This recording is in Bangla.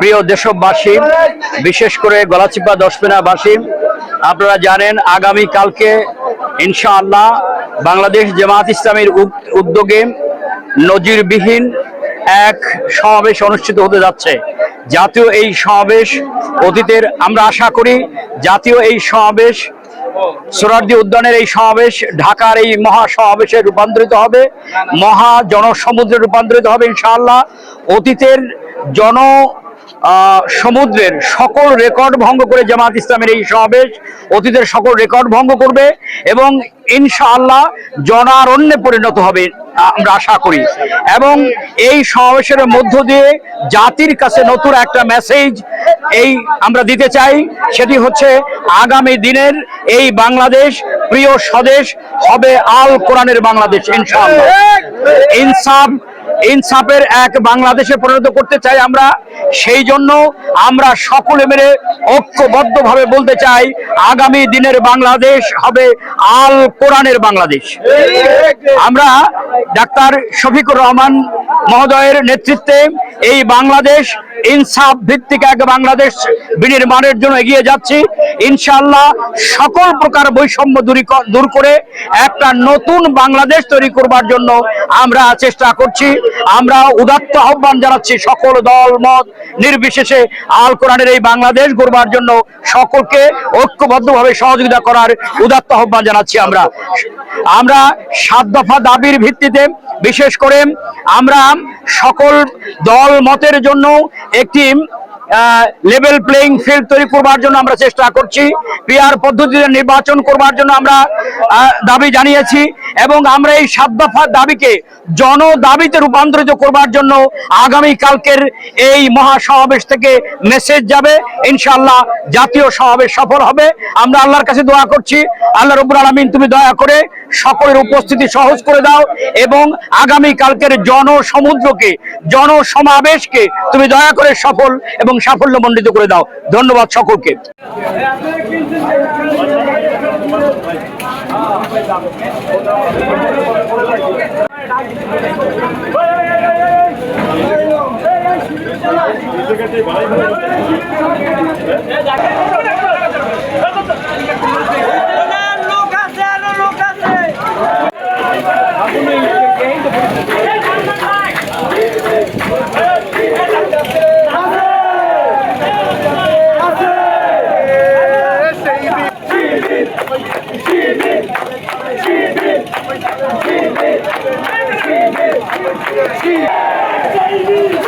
প্রিয় দেশবাসী, বিশেষ করে গলাচিপা দশপেনাবাসী আপনারা জানেন আগামী কালকে ইনশাআল্লাহ বাংলাদেশ জামাত ইসলামের উদ- উদ্যোগে নজিরবিহীন এক সমাবেশ অনুষ্ঠিত হতে যাচ্ছে। জাতীয় এই সমাবেশ অতীতের আমরা আশা করি জাতীয় এই সমাবেশ সোরারদি উদ্যানের এই সমাবেশ, ঢাকার এই মহা সমাবেশে রূপান্তরিত হবে, মহা জনসমুদ্রে রূপান্তরিত হবে ইনশাআল্লাহ। অতীতের জন সমুদ্রের সকল রেকর্ড ভঙ্গ করে জামাত ইসলামের এই সমাবেশ অতীতের সকল রেকর্ড ভঙ্গ করবে এবং ইনশাআল্লাহ জনারণ্যে পরিণত হবে আমরা আশা করি। এবং এই সমাবেশের মধ্য দিয়ে জাতির কাছে নতুন একটা মেসেজ এই আমরা দিতে চাই সেটি হচ্ছে আগামী দিনের এই বাংলাদেশ প্রিয় স্বদেশ হবে আল কোরআনের বাংলাদেশ ইনশাআল্লাহ। ইনসাফ ইনসাফের এক বাংলাদেশে পরিণত করতে চাই আমরা, সেই জন্য আমরা সকলে মিলে ঐক্যবদ্ধভাবে বলতে চাই, আগামী দিনের বাংলাদেশ হবে আল কোরআনের বাংলাদেশ। আমরা ডাক্তার শফিকুর রহমান মহোদয়ের নেতৃত্বে এই বাংলাদেশ ইনসাফ ভিত্তিক এক বাংলাদেশ বিনির্মাণের জন্য এগিয়ে যাচ্ছি। ইনশাল্লাহ সকল প্রকার বৈষম্য দূরী করে একটা নতুন বাংলাদেশ তৈরি করবার জন্য আমরা চেষ্টা করছি। আমরা উদাত্ত আহ্বান জানাচ্ছি সকল দল, মত, নির্বিশেষে আল কোরআনের এই বাংলাদেশ গড়বার জন্য সকলকে ঐক্যবদ্ধভাবে সহযোগিতা করার উদাত্ত আহ্বান জানাচ্ছি আমরা। আমরা সাত দফা দাবির ভিত্তিতে বিশেষ করে আমরা সকল দল মতের জন্য একটি লেভেল প্লেইং ফিল্ড তৈরি করবার জন্য আমরা চেষ্টা করছি। পিআর পদ্ধতিতে নির্বাচন করবার জন্য আমরা দাবি জানিয়েছি। এবং আমরা এই সাত দফা দাবিকে জন দাবিতে রূপান্তরিত করবার জন্য আগামী কালকের এই মহাসমাবেশ থেকে মেসেজ যাবে। ইনশাআল্লাহ জাতীয় সমাবেশ সফল হবে। আমরা আল্লাহর কাছে দোয়া করছি। আল্লাহ রব্বুল আলমিন তুমি দয়া করে সকলের উপস্থিতি সহজ করে দাও এবং আগামী কালকের জনসমুদ্রকে, জনসমাবেশকে তুমি দয়া করে সফল এবং সাফল্যমণ্ডিত করে দাও। ধন্যবাদ সকলকে। Hey, Sim.